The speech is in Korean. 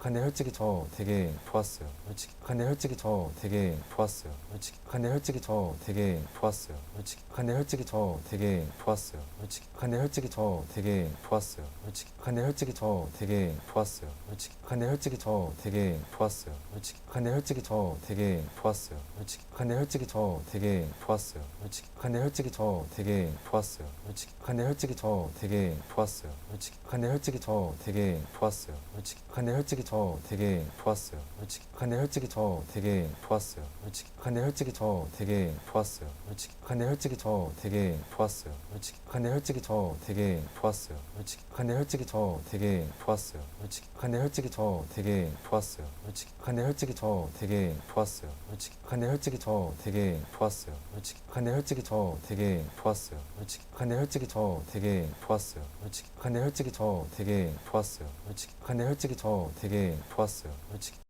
근데 솔직히 저 되게 좋았어요. 솔직히. 근데 솔직히 저 되게 좋았어요. 솔직히. 근데 솔직히 저 되게 좋았어요. 솔직히. 근데 솔직히 저 되게 좋았어요. 솔직히. 근데 솔직히 저 되게 좋았어요. 솔직히. 근데 솔직히 저 되게 좋았어요. 솔직히. 근데 솔직히 저 되게 좋았어요. 솔직히. 근데 솔직히 저 되게 좋았어요. 솔직히. 근데 솔직히 저 되게 좋았어요. 솔직히. 근데 솔직히 저 되게 좋았어요. 솔직히. 근데 솔직히 저 되게 좋았어요. 솔직히. 근데 솔직히 저 되게 좋았어요. 솔직히. 근데 솔직히 저 되게 좋았어요. 솔직히. 근데 솔직히 저 되게 좋았어요. 솔직히. 근데 솔직히 저 되게 좋았어요. 솔직히. 근데 솔직히 저 되게 좋았어요. 솔직히. 근데 솔직히 저 되게 좋았어요. 솔직히. 근데 솔직히 저 되게 좋았어요. 솔직히. 근데 솔직히 저 되게 좋았어요. 솔직히. 근데 솔직히 저 되게 좋았어요. 솔직히. 근데 솔직히 저 되게 좋았어요. 솔직히. 근데 솔직히 저 되게 좋았어요. 솔직히. 근데 솔직히 저 되게 좋았어요. 솔직히. 근데 솔직히 저 되게 좋았어요. 솔직히. 근데 솔직히 저 되게 좋았어요. 솔직히.